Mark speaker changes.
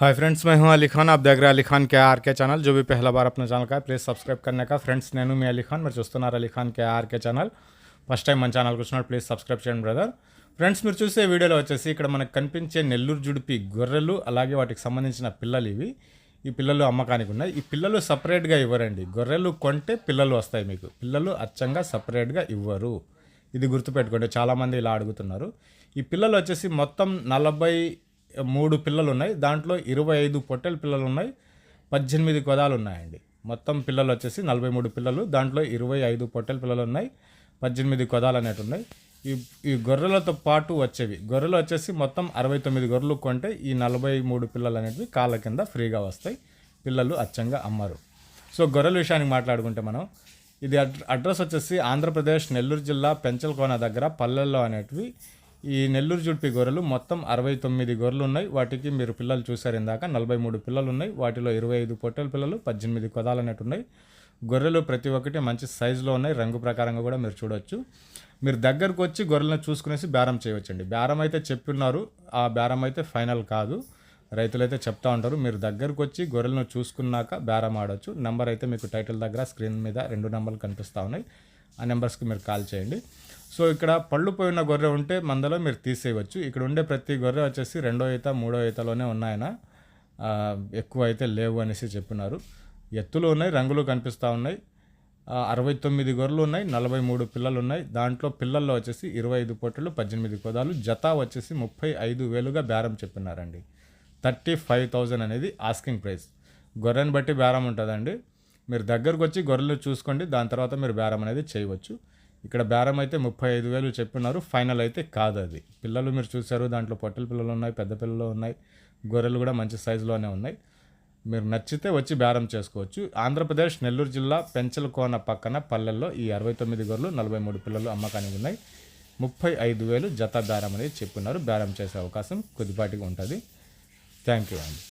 Speaker 1: Hi friends मैं हूं अली खान आप देख रहे हैं अली खान के आर के चैनल जो भी पहला बार अपने ఛానల్ का है प्लीज़ సబ్స్క్రైబ్ करने का ఫ్రెండ్స్ నేను మీ అలీ ఖాన్ మీరు చూస్తున్నారు Ali Khan K RK channel first time మన ఛానల్కి వచ్చినప్పుడు ప్లీజ్ సబ్స్క్రైబ్ చేయండి బ్రదర్ ఫ్రెండ్స్ మీరు చూసే వీడియోలో వచ్చేసి ఇక్కడ మనకు కనిపించే నెల్లూరు జుడిపి గొర్రెలు అలాగే వాటికి సంబంధించిన పిల్లలు ఇవి ఈ పిల్లలు అమ్మకానికి ఉన్నాయి ఈ పిల్లలు సపరేట్గా ఇవ్వరండి గొర్రెలు కొంటే పిల్లలు వస్తాయి మీకు పిల్లలు అచ్చంగా సపరేట్గా ఇవ్వరు ఇది గుర్తుపెట్టుకోండి చాలామంది ఇలా అడుగుతున్నారు ఈ పిల్లలు వచ్చేసి మొత్తం నలభై మూడు పిల్లలు ఉన్నాయి దాంట్లో ఇరవై ఐదు పొట్టెల పిల్లలు ఉన్నాయి పద్దెనిమిది కొదాలు ఉన్నాయండి మొత్తం పిల్లలు వచ్చేసి నలభై మూడు పిల్లలు. దాంట్లో ఇరవై ఐదు పొట్టెల పిల్లలు ఉన్నాయి పద్దెనిమిది కొదాలు అనేవి ఉన్నాయి ఈ ఈ గొర్రెలతో పాటు వచ్చేవి. గొర్రెలు వచ్చేసి మొత్తం అరవై తొమ్మిది గొర్రెలు కొంటే ఈ నలభై మూడు పిల్లలు అనేవి కాళ్ళ కింద ఫ్రీగా వస్తాయి. పిల్లలు అచ్చంగా అమ్మరు. సో గొర్రెల విషయానికి మాట్లాడుకుంటే మనం ఇది అడ్- అడ్రస్ వచ్చేసి ఆంధ్రప్రదేశ్ నెల్లూరు జిల్లా పెంచల్కోన దగ్గర పల్లెల్లో అనేటివి ఈ నెల్లూరు జుడిపి గొర్రెలు మొత్తం అరవై తొమ్మిది గొర్రెలు ఉన్నాయి. వాటికి మీరు పిల్లలు చూసారు ఇందాక. నలభై మూడు పిల్లలు ఉన్నాయి. వాటిలో ఇరవై ఐదు పొట్టెల పిల్లలు పద్దెనిమిది కొదాలు అన్నట్టు ఉన్నాయి. గొర్రెలు ప్రతి ఒక్కటి మంచి సైజులో ఉన్నాయి. రంగు ప్రకారంగా కూడా మీరు చూడొచ్చు. మీరు దగ్గరకు వచ్చి గొర్రెలను చూసుకునేసి బేరం చేయవచ్చండి. బేరం అయితే చెప్పున్నారు. ఆ బేరం అయితే ఫైనల్ కాదు. రైతులైతే చెప్తా ఉంటారు. మీరు దగ్గరకు వచ్చి గొర్రెలను చూసుకున్నాక బేరం ఆడవచ్చు నెంబర్ అయితే మీకు టైటిల్ దగ్గర స్క్రీన్ మీద రెండు నెంబర్లు కనిపిస్తూ ఉన్నాయి. ఆ నెంబర్స్కి మీరు కాల్ చేయండి. సో ఇక్కడ పళ్ళు పోయిన గొర్రె ఉంటే మందలో మీరు తీసేయవచ్చు. ఇక్కడ ఉండే ప్రతి గొర్రె వచ్చేసి రెండో ఈత మూడో ఈతలోనే ఉన్నాయన. ఎక్కువ అయితే లేవు అనేసి చెప్పినారు. ఎత్తులు ఉన్నాయి రంగులు కనిపిస్తూ ఉన్నాయి. అరవై తొమ్మిది గొర్రెలు ఉన్నాయి నలభై మూడు పిల్లలు ఉన్నాయి దాంట్లో పిల్లల్లో వచ్చేసి ఇరవై ఐదు పొట్టలు పద్దెనిమిది కొదాలు జత వచ్చేసి ముప్పై ఐదు వేలుగా బేరం చెప్పినారండి. థర్టీ ఫైవ్ థౌజండ్ అనేది ఆస్కింగ్ ప్రైస్. గొర్రెని బట్టి బేరం ఉంటుందండి. మీరు దగ్గరకు వచ్చి గొర్రెలు చూసుకోండి దాని తర్వాత మీరు బేరం అనేది చేయవచ్చు. ఇక్కడ బేరం అయితే ముప్పై ఐదు వేలు చెప్పినారు ఫైనల్ అయితే కాదు అది. పిల్లలు మీరు చూసారు దాంట్లో పొట్టల పిల్లలు ఉన్నాయి పెద్ద పిల్లలు ఉన్నాయి గొర్రెలు కూడా మంచి సైజులోనే ఉన్నాయి. మీరు నచ్చితే వచ్చి బేరం చేసుకోవచ్చు. ఆంధ్రప్రదేశ్ నెల్లూరు జిల్లా పెంచలకోన పక్కన పల్లెల్లో ఈ అరవై తొమ్మిది గొర్రెలు నలభై మూడు పిల్లలు అమ్మకానికి ఉన్నాయి. ముప్పై ఐదు వేలు జత బేరం అనేది చెప్పినారు. బేరం చేసే అవకాశం కొద్దిపాటిగా ఉంటుంది. థ్యాంక్ యూ అండి.